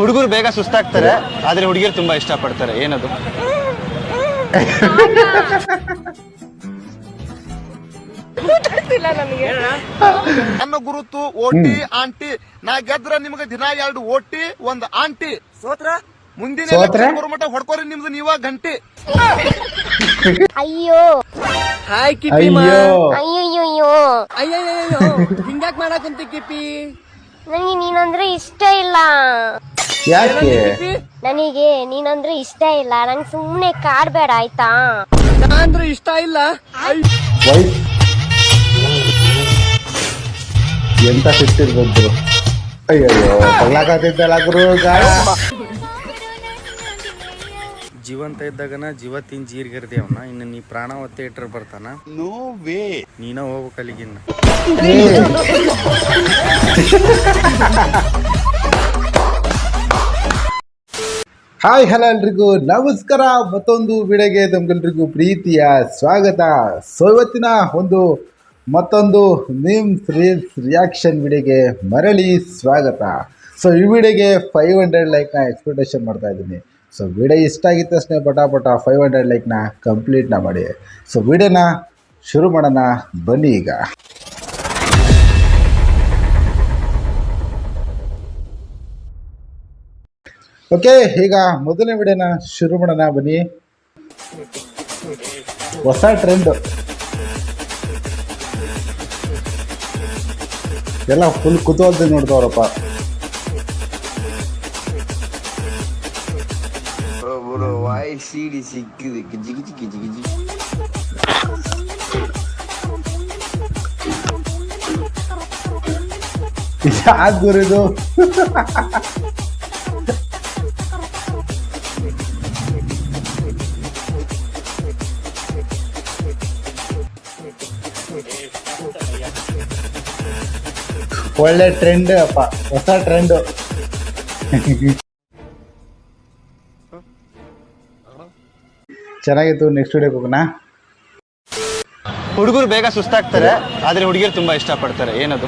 ಹುಡುಗರು ಬೇಗ ಸುಸ್ತಾಗ್ತಾರೆ ಆದ್ರೆ ಹುಡುಗಿರು ತುಂಬಾ ಇಷ್ಟಪಡ್ತಾರೆ. ಏನದು? ನನ್ನ ಗುರುತು ಓಟಿ ಆಂಟಿ ನಾ ಗೆದ್ರ ನಿಮ್ಗೆ ದಿನ ಎರಡು ಓಟಿ ಒಂದು ಆಂಟಿ. ಸೋತ್ರ? ಮುಂದಿನ election ಬರೋ ಮಟ್ಟ ಹೊಡ್ಕೋರಿ ನಿಮ್ದು ನೀವ ಗಂಟಿ ಅಯ್ಯೋ. ಹಾಯ್ ಅಯ್ಯೋ. ಅಯ್ಯೋ ಅಯ್ಯಯ್ಯೋ ಹಿಂಗ್ಯಾಕ್ ಮಾಡಾಕಂತಿ ಕಿಪಿ ನನಗೆ ನೀನಂದ್ರೆ ಇಷ್ಟ ಇಲ್ಲ. ಯಾಕೆ? ನನಗೆ ನೀನಂದ್ರೆ ಇಷ್ಟ ಇಲ್ಲ. ನಂಗೆ ಸುಮ್ಮನೆ ಕಾಡ್ಬೇಡ ಆಯ್ತಾ? ಅಂದ್ರೆ ಇಷ್ಟ ಇಲ್ಲ. ಎಂತ ಸಿಟ್ಟಿರ್ಬೋದು? ಅಯ್ಯೋ ತಗ್ಲಾಕತ್ತಿದ್ದಲ್ಲ ಗುರು ಗಾಯ ಜೀವಂತ ಇದ್ದಾಗನ ಜೀವ ತಿನ್ ಜೀರ್ಗಿರ್ದೇವನ ಇನ್ನು ನೀ ಪ್ರಾಣ ಒತ್ತೆ ಇಟ್ರ ಬರ್ತಾನ. ನೋ ವೇ ನೀನ ಹೋಗ್ಬೇಕು ಅಲ್ಲಿಗಿನ್ನ. ಹಾಯ್ ಹಲೋ ಎಲ್ರಿಗೂ. ನಮಸ್ಕಾರ. ಮತ್ತೊಂದು ವಿಡಿಯೋಗೆ ತಮ್ಗೆಲ್ರಿಗೂ ಪ್ರೀತಿಯ ಸ್ವಾಗತ. ಸೊ ಇವತ್ತಿನ ಒಂದು ಮತ್ತೊಂದು ಮೀಮ್ಸ್ ರೀಲ್ಸ್ ರಿಯಾಕ್ಷನ್ ವಿಡಿಯೋಗೆ ಮರಳಿ ಸ್ವಾಗತ. ಸೊ ಈ ವಿಡಿಯೋಗೆ ಫೈವ್ ಹಂಡ್ರೆಡ್ ಲೈಕ್ನ ಎಕ್ಸ್ಪೆಕ್ಟೇಷನ್ ಮಾಡ್ತಾ ಇದ್ದೀನಿ. ಸೊ ವಿಡಿಯೋ ಇಷ್ಟ ಆಗಿತ್ತು ತಕ್ಷಣ ಪಟ ಪಟ ಫೈವ್ ಹಂಡ್ರೆಡ್ ಲೈಕ್ನ ಕಂಪ್ಲೀಟ್ನ ಮಾಡಿ. ಸೊ ವಿಡಿಯೋನ ಶುರು ಮಾಡೋಣ. ಬನ್ನಿ ಈಗ. ಓಕೆ ಈಗ ಮೊದಲನೇ ವಿಡಿಯೋನ ಶುರು ಮಾಡೋಣ. ಬನ್ನಿ. ಹೊಸ ಟ್ರೆಂಡ್ ಎಲ್ಲ ಫುಲ್ ಕುತೂಹಲದಿಂದ ನೋಡ್ತಾವ್ರಪ್ಪ ಯಾಕೆ ಗುರಿದು ಒಳ್ಳೆ ಟ್ರೆಂಡ್ ಅಪ್ಪ ಹೊಸ ಟ್ರೆಂಡ್ ಚೆನ್ನಾಗಿತ್ತು ನೆಕ್ಸ್ಟ್ ವಿಡಿಯೋ ಹೋಗೋಣ. ಹುಡುಗರು ಬೇಗ ಸುಸ್ತಾಗ್ತಾರೆ ಆದ್ರೆ ಹುಡುಗಿಯರು ತುಂಬಾ ಇಷ್ಟಪಡ್ತಾರೆ. ಏನದು?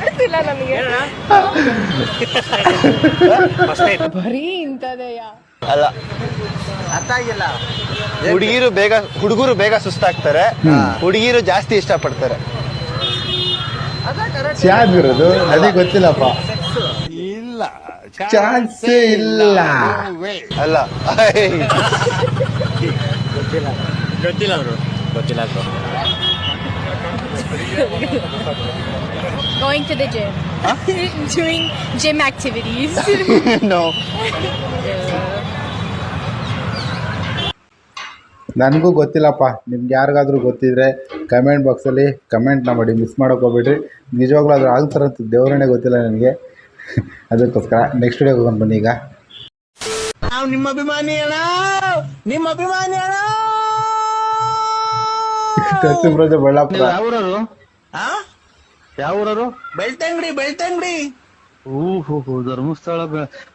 ಗೊತ್ತಿಲ್ಲ ಬರೀ ಇಂಥದೆಯಾ ಅಲ್ಲ ಹುಡುಗಿರು ಬೇಗ ಹುಡುಗರು ಬೇಗ ಸುಸ್ತಾಗ್ತಾರೆ ಹುಡುಗಿರು ಜಾಸ್ತಿ ಇಷ್ಟಪಡ್ತಾರೆ. ಯಾವ್ದಿರೋದು ಅದೇ ಗೊತ್ತಿಲ್ಲಪ್ಪ. ಇಲ್ಲ. ಚಾನ್ಸೇ ಇಲ್ಲ. ಅಲ್ಲ. Going to the gym. Doing gym activities. no. ನನಗೂ ಗೊತ್ತಿಲ್ಲಪ್ಪ. ನಿಮ್ಗೆ ಯಾರಿಗಾದ್ರೂ ಗೊತ್ತಿದ್ರೆ ಕಮೆಂಟ್ ಬಾಕ್ಸಲ್ಲಿ ಕಮೆಂಟ್ನ ಮಾಡಿ ಮಿಸ್ ಮಾಡೋಕೆ ಹೋಗ್ಬೇಡ್ರಿ. ನಿಜವಾಗ್ಲೂ ಅದ್ರ ಆಗ್ತಾರಂತ ದೇವರೇ ಗೊತ್ತಿಲ್ಲ ನನಗೆ. ಅದಕ್ಕೋಸ್ಕರ ನೆಕ್ಸ್ಟ್ ಡೇ ಹೋಗೋಣ ಬನ್ನಿ ಈಗ. ನಿಮ್ಮ ಅಭಿಮಾನಿ ಅಣ್ಣ. ನಿಮ್ಮ ಅಭಿಮಾನಿ ಅಣ್ಣ. ಸತ್ಯಪ್ರಜ ಬಳ್ಳಾಪುರ. ಯಾವೂರರು ಬೆಳ್ತಂಗಡಿ ಬೆಳ್ತಂಗಡಿ. ಓಹೋ ಧರ್ಮಸ್ಥಳ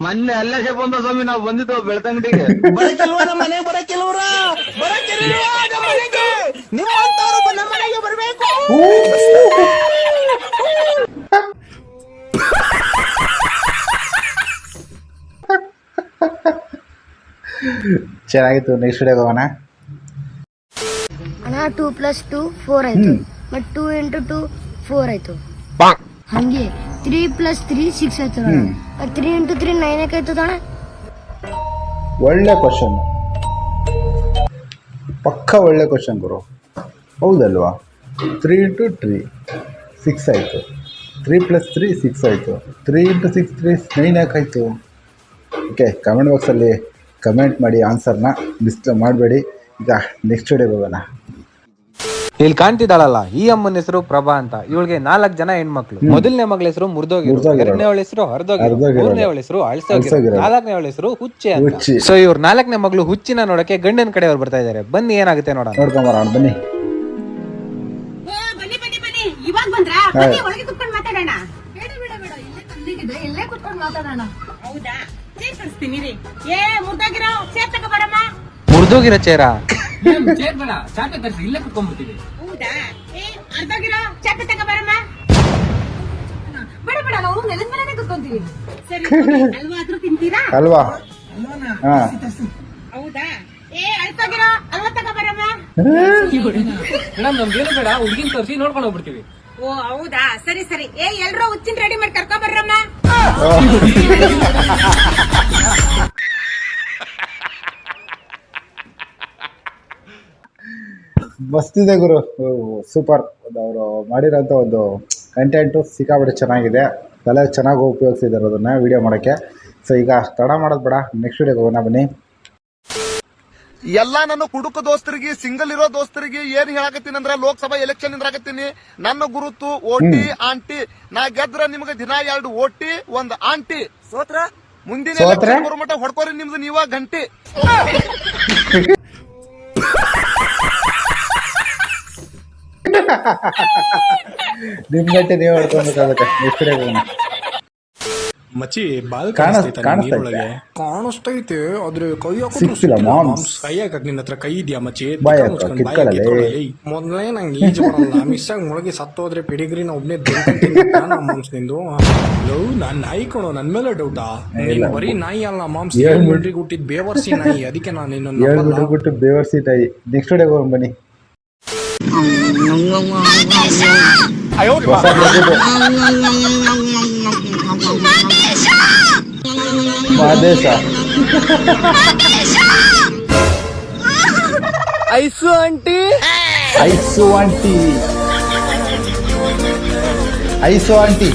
ಮೊನ್ನೆ ಅಲ್ಲೇ ಬಂದ ಸ್ವಾಮಿ ನಾವು ಬಂದಿದ್ದು ಬೆಳ್ತಂಗಡಿಗೆ? ಬರಕಿಲ್ವ ನಮ್ಮ ಮನೆಗೆ ಬರಕಿಲ್ವ್ರ ಬರಕಿಲ್ವ ನಮ್ಮ ಮನೆಗೆ ಬರಬೇಕು. ಚೆನ್ನಾಗಿತ್ತು ನೆಕ್ಸ್ಟ್ ವಿಡಿಯೋಗೆ ಹೋಗೋಣ. ಅಣ್ಣ ಟೂ ಪ್ಲಸ್ ಟೂ ಫೋರ್ ಆಯ್ತು. But two into two four ಆಯ್ತು. ಹಂಗೆ. ತ್ರೀ ಪ್ಲಸ್ ತ್ರೀ ಸಿಕ್ಸ್ ಆಯ್ತು. ತ್ರೀ ಇಂಟು ತ್ರೀ ನೈನ್ ಆಯ್ತು ಅಣ್ಣ? ಒಳ್ಳೆ ಕ್ವಶನ್ ಪಕ್ಕ ಒಳ್ಳೆ ಕ್ವಶನ್ ಗುರು. ಹೌದಲ್ವಾ? ತ್ರೀ ಇಂಟು ತ್ರೀ ಸಿಕ್ಸ್ ಆಯಿತು. ತ್ರೀ ಪ್ಲಸ್ ತ್ರೀ ಸಿಕ್ಸ್ ಆಯಿತು. Three into six three nine ಯಾಕಾಯಿತು okay comment ಬಾಕ್ಸಲ್ಲಿ ಕಮೆಂಟ್ ಮಾಡಿ ಆನ್ಸರ್ನ ಮಿಸ್ ಮಾಡಬೇಡಿ. ಈಗ ನೆಕ್ಸ್ಟ್ ಡೇ ಹೋಗೋಣ ಇಲ್ಲಿ ಕಾಣ್ತಿದ್ದಾಳಲ್ಲ ಈ ಅಮ್ಮನ ಹೆಸರು ಪ್ರಭಾ ಅಂತ. ಇವಳಿಗೆ ನಾಲ್ಕು ಜನ ಹೆಣ್ಮಕ್ಳು. ಮೊದಲನೇ ಮಗಳ ಹೆಸರು ಮುರ್ದೋಗಿರೋ. ಎರಡನೇ ಅವಳ ಹೆಸರು ಹರಿದೋಗಿರೋ. ಮೂರನೇ ಅವಳ ಹೆಸರು ಅಳ್ಸೋಗಿರೋ ನಾಲ್ಕನೇ ಅವಳ ಹೆಸರು ಹುಚ್ಚೆ ಅಂತ. ಸೊ ಇವ್ರ ನಾಲ್ಕನೇ ಮಗಳು ಹುಚ್ಚಿನ ನೋಡಕ್ಕೆ ಗಂಡನ ಕಡೆಯವ್ರು ಬರ್ತಾ ಇದಾರೆ ಬನ್ನಿ ಏನಾಗುತ್ತೆ ನೋಡೋಣ. ನೋಡ್ಕೊಂಬರೋಣ ಬನ್ನಿ. ಬನ್ನಿ ಕಳಿಸ್ತೀನಿ ರೀ ಏ ಮುರ್ದೋಗಿರೋ ಚೇರ್ ತಗೋ ಬರಮ್ಮ ಮುರಿದೋಗಿರೋ ಚೇರ ಚೇರ್ ಬೇಡ. ಚಾಪೆ ತರಿಸಿ ಇಲ್ಲೇ ಕುತ್ಕೊಂಡ್ಬಿಡ್ತೀನಿ. ಹೌದಾ? ಏ ಅರ್ಧೋಗಿರೋ ಚಾಪೆ ತಗೋ ಬರಮ್ಮ ಬೇಡ ಬೇಡ ನಾವು ನೆಲದ ಮೇಲೆ ಕುತ್ಕೊಂತೀವಿ. ಸರಿ ಅಲ್ವಾ ಆದ್ರೂ ತಿಂತೀರಾ? ಅಲ್ವಾ ಹೌದಾ? ಏ ಅಳ್ತಾಗಿರೋ ಅಲ್ವಾ ತಗೋ ಬರಮ್ಮ ಮೇಡಮ್ ನಮ್ದೇನು ಬೇಡ. ಹುಡುಗಿನ ತೋರಿಸಿ ನೋಡ್ಕೊಂಡು ಹೋಗ್ಬಿಡ್ತೀವಿ. ಓ ಹೌದಾ? ಸರಿ ಸರಿ. ಏ ಎಲ್ರೂ ಹುಚ್ಚಿನ ರೆಡಿ ಮಾಡಿ ಕರ್ಕೊಂಡ್ ಬರ್ರಮ್ಮ. ಮಸ್ತಿದೆ ಗುರು. ಸೂಪರ್ ಅವರು ಮಾಡಿರೋಂಥ ಒಂದು ಕಂಟೆಂಟು ಸಿಕ್ಕಾಬಿಟ್ಟು ಚೆನ್ನಾಗಿದೆ. ತಲೆ ಚೆನ್ನಾಗಿ ಉಪಯೋಗಿಸಿದ್ದಾರೆ ಅದನ್ನು ವೀಡಿಯೋ ಮಾಡೋಕ್ಕೆ. ಸೊ ಈಗ ತಡ ಮಾಡೋದು ಬೇಡ. ನೆಕ್ಸ್ಟ್ ವೀಡಿಯೋಗೆ ಹೋಗೋಣ ಬನ್ನಿ. ಎಲ್ಲಾ ನನ್ನ ಕುಡುಕ ದೋಸ್ತರಿಗೆ ಸಿಂಗಲ್ ಇರೋ ದೋಸ್ತರಿಗೆ ಏನ್ ಹೇಳಕತ್ತೀನಿ ಅಂದ್ರೆ ಲೋಕಸಭಾ ಎಲೆಕ್ಷನ್ ಇಂದ್ರಾಗತ್ತೀನಿ ನನ್ನ ಗುರುತು ಓಟಿ ಆಂಟಿ ನಾ ಗೆದ್ರ ನಿಮ್ಗೆ ದಿನ ಎರಡು ಓಟಿ ಒಂದ್ ಆಂಟಿ. ಸೋತ್ರ? ಮುಂದಿನ ಬರೋ ಮಟ್ಟ ಹೊಡ್ಕೋರಿ ನಿಮ್ದು ನೀವ ಗಂಟಿ ನಿಮ್ ಗಂಟೆ ನೀವು ಹೊಡ್ಕೊಬೇಕಾಗುತ್ತೆ ಹೋಗೋಣ ಮಚ್ಚಿ ಬಾಲ್ ಕಾಣಿಸ್ತೈತೆ ಕಾಣಿಸ್ತೈತಾ. ಕಾಣಿಸ್ತೈತೆ ಆದ್ರೆ ಕೈ ಸಿಕ್ತಿಲ್ಲ, ಮಾಮ್ಸ್. ಕೈ ಹಾಕಕ್ ನಿನ್ನ ಹತ್ರ ಕೈ ಇದೆಯಾ ಮಚ್ಚಿ? ಮೊದಲೇ ನಂಗೆ ಈಜು ಬರಲ್ಲ. ಮಿಸ್ ಆಗಿ ಮುಳುಗಿ ಸತ್ತೋದ್ರೆ ಪಿಡಿಗ್ರಿನ ಒಬ್ನೇ ದುಡ್ಡು ಮಾಮ್ಸ್ ನಿಂದು? ಲವ್ ನಾನ್ ನಾಯಿ ಕಣೋ ನನ್ ಮೇಲೆ ಡೌಟಾ? ನೀನ್ ಬರೀ ನಾಯಿ ಅಲ್ಲ ಮಾಮ್ಸ್. ಮಿಲ್ಟ್ರಿಗೆ ಹುಟ್ಟಿದ್ ಬೇವರ್ಸಿ ನಾಯಿ. ಅದಕ್ಕೆ ನಾನು ನಿನ್ನ ಬಿಟ್ಬಿಟ್ಟು ಬೇವರ್ಸಿ ತಾಯಿ. ನೆಕ್ಸ್ಟ್ ಡೇ ಹೋಗೋಣ ಬನ್ನಿ. ಹೊಸ ಬಿಟ್ಬಿಟ್ಟು. ಮಾದೇಶ ಐಸು ಆಂಟಿ. ಐಸು ಆಂಟಿ. ಐಸು ಆಂಟಿ.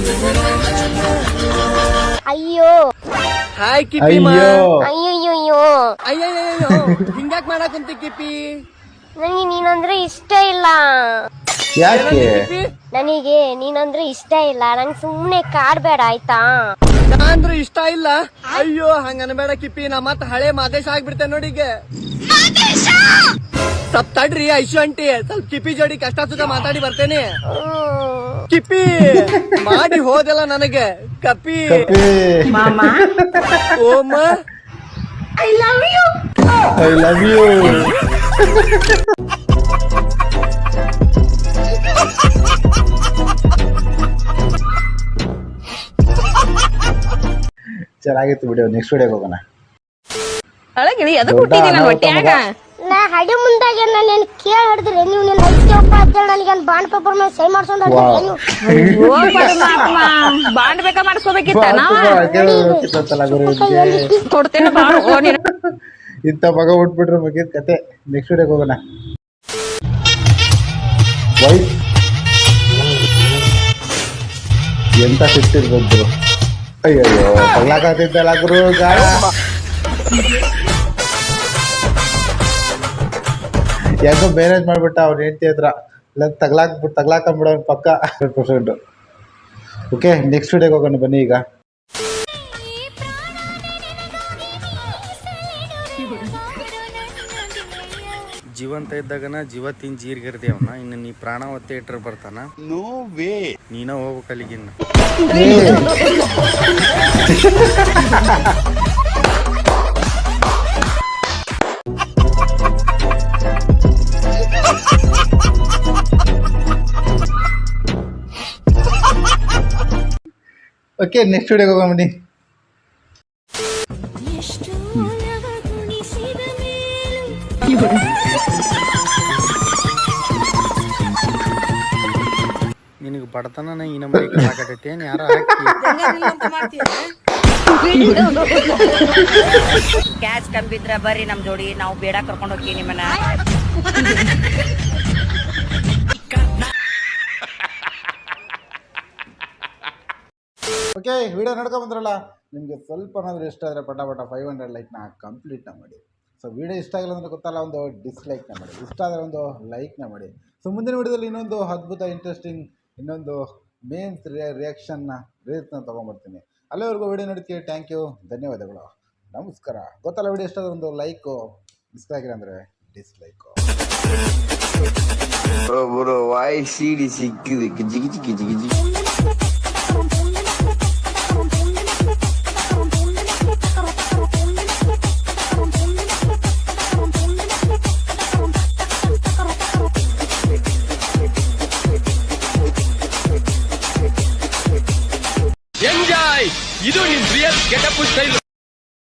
ಅಯ್ಯೋ. ಹಾಯ್ ಕಿಪ್ಪಿ ಮಾ. ಅಯ್ಯೋ ಅಯ್ಯಯ್ಯೋ ಅಯ್ಯಯ್ಯೋ ಹಿಂಗ್ಯಾಕ್ ಮಾಡಕ್ ಕುಂತಿ ಕಿಪ್ಪಿ ನನಗೆ ನೀನಂದ್ರೆ ಇಷ್ಟ ಇಲ್ಲ. ಯಾಕೆ? ನನಗೆ ನೀನಂದ್ರೆ ಇಷ್ಟ ಇಲ್ಲ. ನಂಗೆ ಸುಮ್ನೆ ಕಾಡ್ಬೇಡ ಆಯ್ತಾ? ನಾ ಅಂದ್ರೆ ಇಷ್ಟ ಇಲ್ಲ. ಅಯ್ಯೋ ಹಂಗ ಅನ್ಬೇಡ ಕಿಪ್ಪಿ. ನಾ ಮತ್ ಹಳೆ ಮಾದೇಶ ಆಗ್ಬಿಡ್ತೆ ನೋಡಿಗೆ ಸ್ವಲ್ಪ ತಡ್ರಿ ಐಶು ಅಂಟಿ ಸ್ವಲ್ಪ ಕಿಪ್ಪಿ ಜೋಡಿ ಕಷ್ಟ ಸುಖ ಮಾತಾಡಿ ಬರ್ತೇನೆ. ಕಿಪ್ಪಿ ಮಾಡಿ ಹೋದೆಲ್ಲ ನನಗೆ. ಕಪ್ಪಿ. ಕಪ್ಪಿ. ಓಮ. I love you I love you ಚೆನ್ನಾಗಿತ್ತು ಬಿಡಿ ನೆಕ್ಸ್ಟ್ ವಿಡಿಯೋಗೆ ಹೋಗೋಣ. ಇಂತ ಅದು. ನಾ ಹಡಿ ಮುಂದಾಗೆ ನಾನು ಕೇಳಿ ಹಿಡಿದ್ರೆ ನೀವು ನಿನ್ನ ಐತಿಯಪ್ಪ ಅಂತೇಳಿ ನನಗೆ ಬಾಂಡ್ ಪೇಪರ್ ಮೇಲೆ ಸೈ. ಬಾಂಡ್ ಬೇಕಾ ಮಾಡಿಸ್ಕೋಬೇಕಿತ್ತ. ಕೊಡ್ತೇನೆ ಇಂಥ ಮಗ ಹುಟ್ಬಿಟ್ರೆ ಮುಗಿದ ಕತೆ. ನೆಕ್ಸ್ಟ್ ವಿಡಿಯೋಗೆ ಹೋಗೋಣ. ವೈಫ್ ಎಂತ ಸಿಟ್ಟಿರ್ಬೋದು ಗುರು ಅಯ್ಯಯ್ಯೋ ತಗ್ಲಾಕತ್ತಿದ್ದಲ್ಲ ಗುರು ಗಾಳ ಯಾಕೋ ಮ್ಯಾನೇಜ್ ಮಾಡ್ಬಿಟ್ಟ ಅವ್ನ ಹೆಂಡತಿ ಹತ್ರ. ಇಲ್ಲ, ತಗ್ಲಾಕ್ ತಗ್ಲಾಕೊಂಬಿಡೋ ಪಕ್ಕ. ಹಂಡ್ರೆಡ್ ಪರ್ಸೆಂಟು ಓಕೆ ನೆಕ್ಸ್ಟ್ ಡೇಗೆ ಹೋಗೋಣ, ಬನ್ನಿ ಈಗ. ಜೀವಂತ ಇದ್ದಾಗನ ಜೀವ ತಿನ್ ಜೀರ್ಗಿರ್ದೇವನ. ಇನ್ನು ನೀ ಪ್ರಾಣ ಒತ್ತೆ ಇಟ್ರ ಬರ್ತಾನ. ನೋ ವೇ ನೀನ ಹೋಗ್ಬೇಕು ಅಲ್ಲಿಗಿನ್ನ. ಓಕೆ ನೆಕ್ಸ್ಟ್ ವಿಡಿಯೋಗೆ ಹೋಗೋಣ ಬನ್ನಿ. ನಿನಗೆ ಬಡತನ ಈ ನಮ್ಮನೆ ಕಲಾಕತೈತಿ ಏನ್ ಯಾರ ಹಾಕಿ? ಕ್ಯಾಚ್ ಕಂಬಿದ್ರ ಬರ್ರಿ ನಮ್ ಜೋಡಿ ನಾವು ಬೇಡ ಕರ್ಕೊಂಡು ಹೋಗಿ ನಿಮ್ಮನ್ನ. ಓಕೆ ವಿಡಿಯೋ ನೋಡ್ಕೊಂಡ್ ಬಂದ್ರಲ್ಲ? ನಿಮಗೆ ಸ್ವಲ್ಪ ಏನಾದರೂ ಇಷ್ಟ ಆದರೆ ಪಟ ಪಟ ಫೈವ್ ಹಂಡ್ರೆಡ್ ಕಂಪ್ಲೀಟ್ ಕಂಪ್ಲೀಟ್ನ ಮಾಡಿ. ಸೊ ವಿಡಿಯೋ ಇಷ್ಟ ಆಗಿಲ್ಲ ಅಂದರೆ ಗೊತ್ತಲ್ಲ ಒಂದು ಡಿಸ್ಲೈಕ್ನ ಮಾಡಿ. ಇಷ್ಟ ಆದರೆ ಒಂದು ಲೈಕ್ನ ಮಾಡಿ. ಸೊ ಮುಂದಿನ ವಿಡಿಯೋದಲ್ಲಿ ಇನ್ನೊಂದು ಅದ್ಭುತ ಇಂಟ್ರೆಸ್ಟಿಂಗ್ ಇನ್ನೊಂದು ಮೇನ್ಸ್ ರಿಯಾಕ್ಷನ್ನ ರೀಲ್ಸ್ನ ತೊಗೊಂಬರ್ತೀನಿ ಅಲ್ಲಿವರೆಗೂ ವಿಡಿಯೋ ನೋಡ್ತೀವಿ ಥ್ಯಾಂಕ್ ಯು ಧನ್ಯವಾದಗಳು. ನಮಸ್ಕಾರ. ಗೊತ್ತಲ್ಲ ವಿಡಿಯೋ ಇಷ್ಟ ಆದರೆ ಒಂದು ಲೈಕು ಇಷ್ಟ ಆಗಿಲ್ಲ ಅಂದರೆ ಡಿಸ್ಲೈಕು Bro, bro, ಜಿಗಿ ಜಿಗಿ ಸಿಕ್ಕಿದೆ ಗಿಜಿ пускай